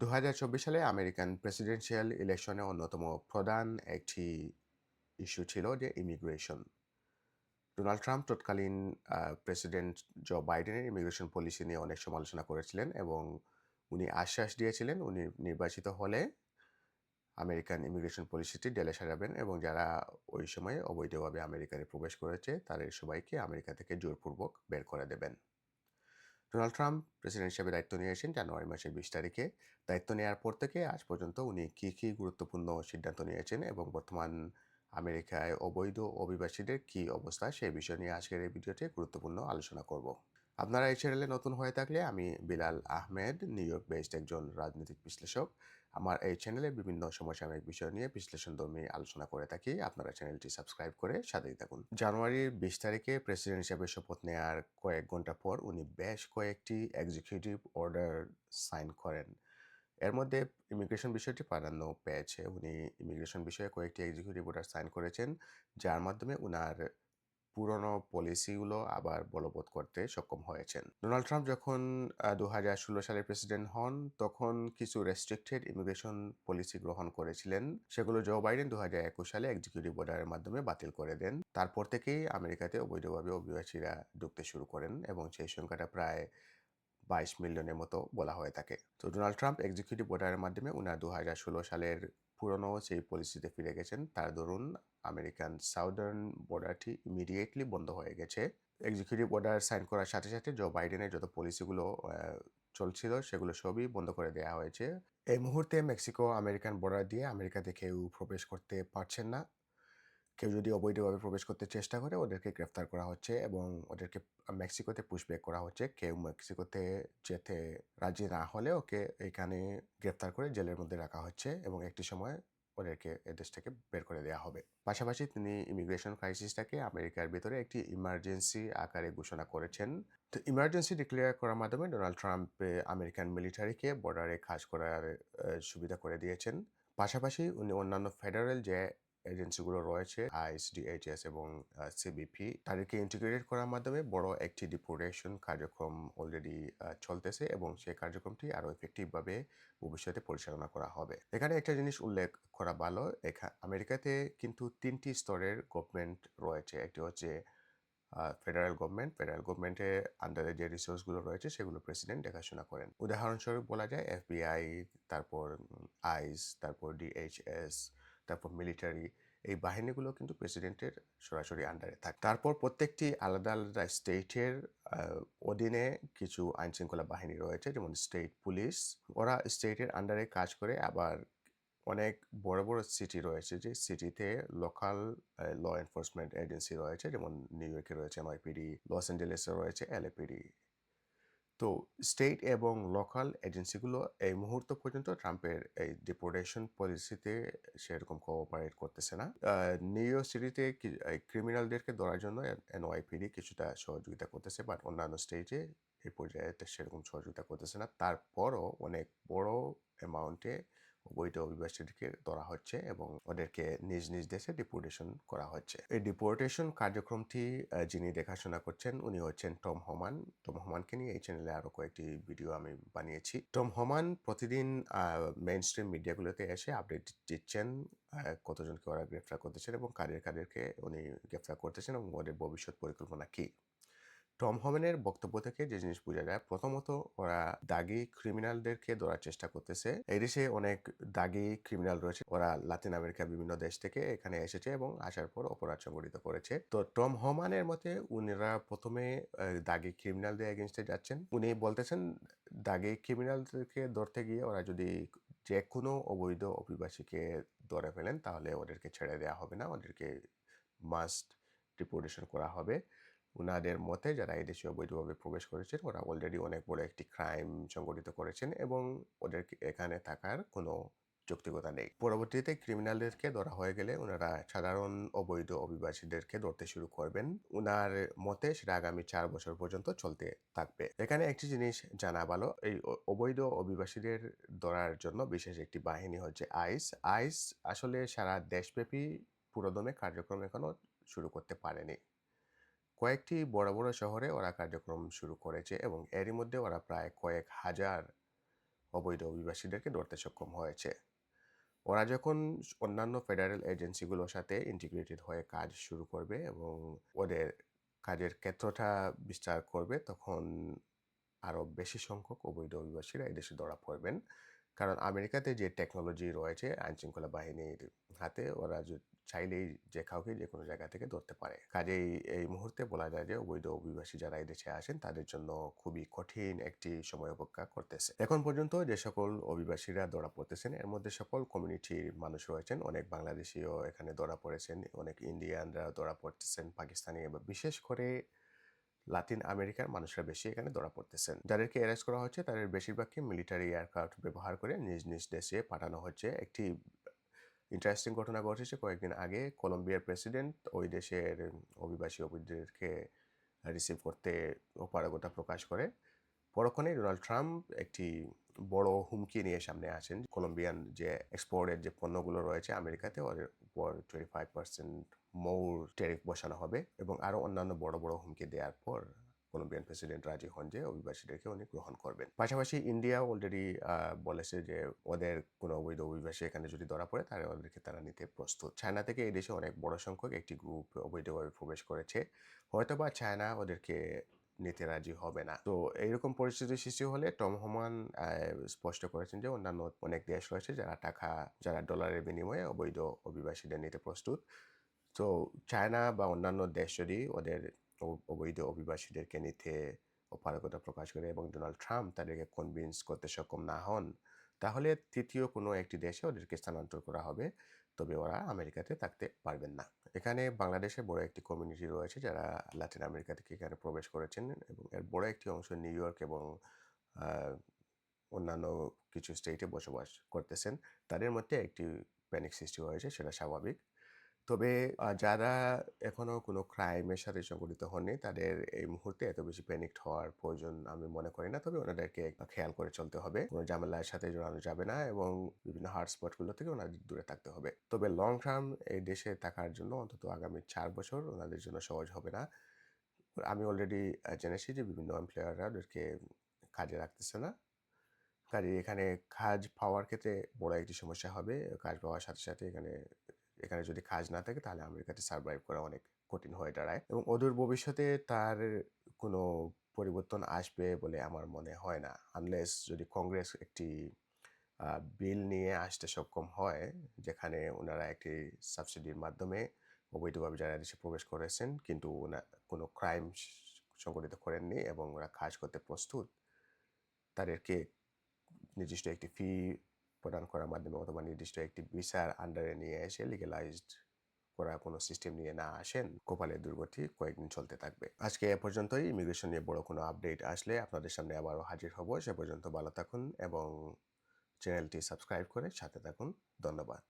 দু হাজার চব্বিশ সালে আমেরিকান প্রেসিডেন্সিয়াল ইলেকশনে অন্যতম প্রধান একটি ইস্যু ছিল যে ইমিগ্রেশন। ডোনাল্ড ট্রাম্প তৎকালীন প্রেসিডেন্ট জো বাইডেনের ইমিগ্রেশন পলিসি নিয়ে অনেক সমালোচনা করেছিলেন এবং উনি আশ্বাস দিয়েছিলেন উনি নির্বাচিত হলে আমেরিকান ইমিগ্রেশন পলিসিটি ডেলে সারাবেন এবং যারা ওই সময়ে অবৈধভাবে আমেরিকায় প্রবেশ করেছে তাদের সবাইকে আমেরিকা থেকে জোরপূর্বক বের করে দেবেন। ডোনাল্ড ট্রাম্প প্রেসিডেন্ট হিসেবে দায়িত্ব নিয়েছেন জানুয়ারি মাসের বিশ তারিখে। দায়িত্ব নেওয়ার পর থেকে আজ পর্যন্ত উনি কী কী গুরুত্বপূর্ণ সিদ্ধান্ত নিয়েছেন এবং বর্তমান আমেরিকায় অবৈধ অভিবাসীদের কী অবস্থা সেই বিষয় নিয়ে আজকের এই ভিডিওতে গুরুত্বপূর্ণ আলোচনা করব। আপনারা এই চ্যানেলে নতুন হয়ে থাকলে আমি Bilal Ahmed, New York based একজন রাজনৈতিক বিশ্লেষক। আমার এই চ্যানেলে বিভিন্ন সমসাময়িক বিষয় নিয়ে বিশ্লেষণ বিশ্লেষণধর্মী আলোচনা করে থাকি। আপনারা চ্যানেলটি সাবস্ক্রাইব করে সাথেই থাকুন। জানুয়ারির বিশ তারিখে প্রেসিডেন্ট হিসেবে শপথ নেওয়ার কয়েক ঘণ্টা পর উনি বেশ কয়েকটি এক্সিকিউটিভ অর্ডার সাইন করেন। এর মধ্যে ইমিগ্রেশন বিষয়টি প্রাধান্য পেয়েছে। উনি ইমিগ্রেশন বিষয়ে কয়েকটি এক্সিকিউটিভ অর্ডার সাইন করেছেন, যার মাধ্যমে উনার পুরনো পলিসিগুলো আবার বলবৎ করতে সক্ষম হয়েছেন। ডোনাল্ড ট্রাম্প যখন দু হাজার ষোলো সালের প্রেসিডেন্ট হন, তখন কিছু রেস্ট্রিক্টেড ইমিগ্রেশন পলিসি গ্রহণ করেছিলেন। সেগুলো জো বাইডেন দু হাজার একুশ সালে এক্সিকিউটিভ অর্ডারের মাধ্যমে বাতিল করে দেন। তারপর থেকেই আমেরিকাতে অবৈধভাবে অভিবাসীরা ঢুকতে শুরু করেন এবং সেই সংখ্যাটা প্রায় বাইশ মিলিয়নের মতো বলা হয়ে থাকে। তো ডোনাল্ড ট্রাম্প এক্সিকিউটিভ অর্ডারের মাধ্যমে উনার দু হাজার ষোলো সালের পুরনো সেই পলিসিতে ফিরে গেছেন। তার দরুন আমেরিকান সাউদার্ন বর্ডারটি ইমিডিয়েটলি বন্ধ হয়ে গেছে। এক্সিকিউটিভ অর্ডার সাইন করার সাথে সাথে জো বাইডেনের যত পলিসিগুলো চলছিল সেগুলো সবই বন্ধ করে দেওয়া হয়েছে। এই মুহূর্তে মেক্সিকো আমেরিকান বর্ডার দিয়ে আমেরিকাতে কেউ প্রবেশ করতে পারছেন না। কেউ যদি অবৈধভাবে প্রবেশ করতে চেষ্টা করে, ওদেরকে গ্রেফতার করা হচ্ছে এবং ওদেরকে মেক্সিকোতে পুশব্যাক করা হচ্ছে। কেউ মেক্সিকোতে যেতে রাজি না হলে ওকে এখানে গ্রেফতার করে জেলের মধ্যে রাখা হচ্ছে এবং একটি সময় ওদেরকে এদেশ থেকে বের করে দেওয়া হবে। পাশাপাশি তিনি ইমিগ্রেশন ক্রাইসিসটাকে আমেরিকার ভিতরে একটি ইমার্জেন্সি আকারে ঘোষণা করেছেন। তো ইমার্জেন্সি ডিক্লেয়ার করার মাধ্যমে ডোনাল্ড ট্রাম্প আমেরিকান মিলিটারিকে বর্ডারে কাজ করার সুবিধা করে দিয়েছেন। পাশাপাশি উনি অন্যান্য ফেডারেল যে এজেন্সিগুলো রয়েছে আইস ডিএইচএস এবং সিবিপি তাদেরকে ইন্টিগ্রেটেড করার মাধ্যমে বড় একটি ডিপোর্টেশন কার্যক্রম অলরেডি চলতেছে এবং সেই কার্যক্রমটি আরও এফেক্টিভভাবে ভবিষ্যতে পরিচালনা করা হবে। এখানে একটা জিনিস উল্লেখ করা ভালো আমেরিকাতে কিন্তু তিনটি স্তরের গভর্নমেন্ট রয়েছে। একটি হচ্ছে ফেডারেল গভর্নমেন্ট ফেডারেল গভর্নমেন্টের আন্ডারে যে রিসোর্সগুলো রয়েছে সেগুলো প্রেসিডেন্ট দেখাশোনা করেন। উদাহরণস্বরূপ বলা যায় এফবিআই তারপর আইস তারপর ডিএইচএস তারপর মিলিটারি এই বাহিনীগুলো কিন্তু প্রেসিডেন্টের সরাসরি আন্ডারে থাকে। তারপর প্রত্যেকটি আলাদা আলাদা স্টেটের অধীনে কিছু আইনশৃঙ্খলা বাহিনী রয়েছে, যেমন স্টেট পুলিশ ওরা স্টেটের আন্ডারে কাজ করে, আবার অনেক বড় বড় সিটি রয়েছে যে সিটিতে লোকাল ল এনফোর্সমেন্ট এজেন্সি রয়েছে, যেমন নিউ ইয়র্কে রয়েছে এনআইপিডি লস অ্যাঞ্জেলেসে রয়েছে এলএপিডি তো স্টেট এবং লোকাল এজেন্সিগুলো এই মুহূর্ত পর্যন্ত ট্রাম্পের এই ডিপোর্টেশন পলিসিতে সেরকম কোঅপারেট করতেছে না। নিউ ইয়র্ক সিটিতে ক্রিমিনালদেরকে ধরার জন্য এনওয়াইপিডি কিছুটা সহযোগিতা করতেছে বাট অন্যান্য স্টেটে এই পর্যায়ে সেরকম সহযোগিতা করতেছে না। তারপরও অনেক বড় অ্যামাউন্টে অবৈধ অভিবাসীদেরকে ধরা হচ্ছে এবং ওদেরকে নিজ নিজ দেশে ডিপোর্টেশন করা হচ্ছে। এই ডিপোর্টেশন কার্যক্রমটি যিনি দেখাশোনা করছেন, উনি হচ্ছেন টম হোমান। টম হোমানকে নিয়ে এই চ্যানেলে আরও কয়েকটি ভিডিও আমি বানিয়েছি। টম হোমান প্রতিদিন মেইন স্ট্রিম মিডিয়াগুলোতে এসে আপডেট দিচ্ছেন কতজনকে ওরা গ্রেফতার করতেছেন এবং কাদের কাদেরকে উনি গ্রেফতার করতেছেন এবং ওদের ভবিষ্যৎ পরিকল্পনা কী। টম হোমেনের বক্তব্য থেকে যে জিনিস বোঝা যায়, প্রথমত ওরা দাগি ক্রিমিনালদেরকে ধরার চেষ্টা করতেছে। এই দেশে অনেক দাগি ক্রিমিনাল রয়েছে। ওরা লাতিন আমেরিকা বিভিন্ন দেশ থেকে এখানে এসেছে এবং আসার পর অপরাধ সংগঠিত করেছে। তো টম হোমানের মতে উনিরা প্রথমে দাগি ক্রিমিনালদের এগেনস্টে যাচ্ছেন। উনি বলতেছেন, দাগি ক্রিমিনালদেরকে ধরতে গিয়ে ওরা যদি যে কোনো অবৈধ অভিবাসীকে ধরে ফেলেন, তাহলে ওদেরকে ছেড়ে দেওয়া হবে না। ওদেরকে মাস্ট ডিপোর্টেশন করা হবে। উনাদের মতে যারা এই দেশে অবৈধভাবে প্রবেশ করেছেন, ওরা অলরেডি অনেক বড় একটি ক্রাইম সংগঠিত করেছেন এবং ওদের এখানে থাকার কোনো যৌক্তিকতা নেই। পরবর্তীতে ক্রিমিনালদেরকে ধরা হয়ে গেলে ওনারা সাধারণ অবৈধ অভিবাসীদেরকে ধরতে শুরু করবেন। উনার মতে সেটা আগামী চার বছর পর্যন্ত চলতে থাকবে। এখানে একটি জিনিস জানা ভালো, এই অবৈধ অভিবাসীদের ধরার জন্য বিশেষ একটি বাহিনী হচ্ছে আইস আইস আসলে সারা দেশব্যাপী পুরোদমে কার্যক্রম এখনও শুরু করতে পারেনি। কয়েকটি বড় বড় শহরে ওরা কার্যক্রম শুরু করেছে এবং এরই মধ্যে ওরা প্রায় কয়েক হাজার অবৈধ অভিবাসীদেরকে ধরতে সক্ষম হয়েছে। ওরা যখন অন্যান্য ফেডারেল এজেন্সিগুলোর সাথে ইন্টিগ্রেটেড হয়ে কাজ শুরু করবে এবং ওদের কাজের ক্ষেত্রটা বিস্তার করবে, তখন আরও বেশি সংখ্যক অবৈধ অভিবাসীরা এদেশে ধরা পড়বেন। কারণ আমেরিকাতে যে টেকনোলজি রয়েছে, আইনশৃঙ্খলা বাহিনীর হাতে ওরা চাইলেই যে কাউকে যে কোনো জায়গা থেকে ধরতে পারে। কাজেই এই মুহূর্তে বলা যায় যে অবৈধ অভিবাসী যারা এদেশে আসেন, তাদের জন্য খুবই কঠিন একটি সময় অপেক্ষা করতেছে। এখন পর্যন্ত যে সকল অভিবাসীরা ধরা পড়তেছেন, এর মধ্যে সকল কমিউনিটির মানুষ রয়েছেন। অনেক বাংলাদেশিও এখানে ধরা পড়েছেন, অনেক ইন্ডিয়ানরা ধরা পড়তেছেন পাকিস্তানি এবং বিশেষ করে লাতিন আমেরিকার মানুষরা বেশি এখানে ধরা পড়তেছেন। যাদেরকে অ্যারেস্ট করা হচ্ছে, তাদের বেশিরভাগকে মিলিটারি এয়ারক্রাফট ব্যবহার করে নিজ নিজ দেশে পাঠানো হচ্ছে। একটি ইন্টারেস্টিং ঘটনা ঘটেছে কয়েকদিন আগে কলম্বিয়ার প্রেসিডেন্ট ওই দেশের অভিবাসী অভিদেরকে রিসিভ করতে অপারগতা প্রকাশ করে। পরক্ষণে ডোনাল্ড ট্রাম্প একটি বড় হুমকি নিয়ে সামনে আসেন কলম্বিয়ান যে এক্সপোর্টের যে পণ্যগুলো রয়েছে আমেরিকাতে ওদের উপর twenty five percent more tariff বসানো হবে এবং আরও অন্যান্য বড় বড় হুমকি দেওয়ার পর কলম্বিয়ান প্রেসিডেন্ট রাজি হন যে অভিবাসীদেরকে উনি গ্রহণ করবেন। পাশাপাশি ইন্ডিয়া অলরেডি বলেছে যে ওদের কোনো অবৈধ অভিবাসী এখানে যদি ধরা পড়ে, তাহলে ওদেরকে তারা নিতে প্রস্তুত। চায়না থেকে এই দেশে অনেক বড় সংখ্যক একটি গ্রুপ অবৈধভাবে প্রবেশ করেছে। হয়তোবা চায়না ওদেরকে নিতে রাজি হবে না। তো এইরকম পরিস্থিতি সৃষ্টি হলে টম হমান স্পষ্ট করেছেন যে অন্যান্য অনেক দেশ রয়েছে যারা টাকা, যারা ডলারের বিনিময়ে অবৈধ অভিবাসীদের নিতে প্রস্তুত। তো চায়না বা অন্যান্য দেশ যদি ওদের অবৈধ অভিবাসীদেরকে নিতে অপারগতা প্রকাশ করে এবং ডোনাল্ড ট্রাম্প তাদেরকে কনভিন্স করতে সক্ষম না হন, তাহলে তৃতীয় কোনো একটি দেশে ওদেরকে স্থানান্তর করা হবে। তবে ওরা আমেরিকাতে থাকতে পারবেন না। এখানে বাংলাদেশে বড় একটি কমিউনিটি রয়েছে যারা লাতিন আমেরিকা থেকে এখানে প্রবেশ করেছেন এবং এর বড় একটি অংশ নিউ ইয়র্ক এবং অন্যান্য কিছু স্টেটে বসবাস করতেছেন। তাদের মধ্যে একটি প্যানিক সৃষ্টি হয়েছে, সেটা স্বাভাবিক। তবে যারা এখনও কোনো ক্রাইমের সাথে সংগঠিত হননি, তাদের এই মুহূর্তে এত বেশি প্যানিকড হওয়ার প্রয়োজন আমি মনে করি না। তবে ওনাদেরকে খেয়াল করে চলতে হবে। কোনো ঝামেলার সাথে জড়ানো যাবে না এবং বিভিন্ন হটস্পটগুলো থেকে ওনাদের দূরে থাকতে হবে। তবে লং টার্ম এই দেশে থাকার জন্য অন্তত আগামী চার বছর ওনাদের জন্য সহজ হবে না। আমি অলরেডি জেনেছি যে বিভিন্ন এমপ্লয়াররা ওদেরকে কাজে রাখতেছে না। কাজে এখানে কাজ পাওয়ার ক্ষেত্রে বড় একটি সমস্যা হবে। কাজ পাওয়ার সাথে সাথে এখানে এখানে যদি কাজ না থাকে, তাহলে আমেরিকাতে সার্ভাইভ করা অনেক কঠিন হয়ে দাঁড়ায়। এবং অদূর ভবিষ্যতে তার কোনো পরিবর্তন আসবে বলে আমার মনে হয় না। আনলেস যদি কংগ্রেস একটি বিল নিয়ে আসতে সক্ষম হয়, যেখানে ওনারা একটি সাবসিডির মাধ্যমে অবৈধভাবে যারা দেশে প্রবেশ করেছেন, কিন্তু কোনো ক্রাইম সংগঠিত করেননি এবং ওরা কাজ করতে প্রস্তুত, তাদেরকে নির্দিষ্ট একটি ফি প্রদান করার মাধ্যমে অথবা নির্দিষ্ট একটি বিচার আন্ডারে নিয়ে এসে লিগেলাইজড করা কোনো সিস্টেম নিয়ে না আসেন কপালের দুর্গতি কয়েকদিন চলতে থাকবে। আজকে এ পর্যন্তই। ইমিগ্রেশন নিয়ে বড় কোনো আপডেট আসলে আপনাদের সামনে আবারও হাজির হব। সে পর্যন্ত ভালো থাকুন এবং চ্যানেলটি সাবস্ক্রাইব করে সাথে থাকুন। ধন্যবাদ।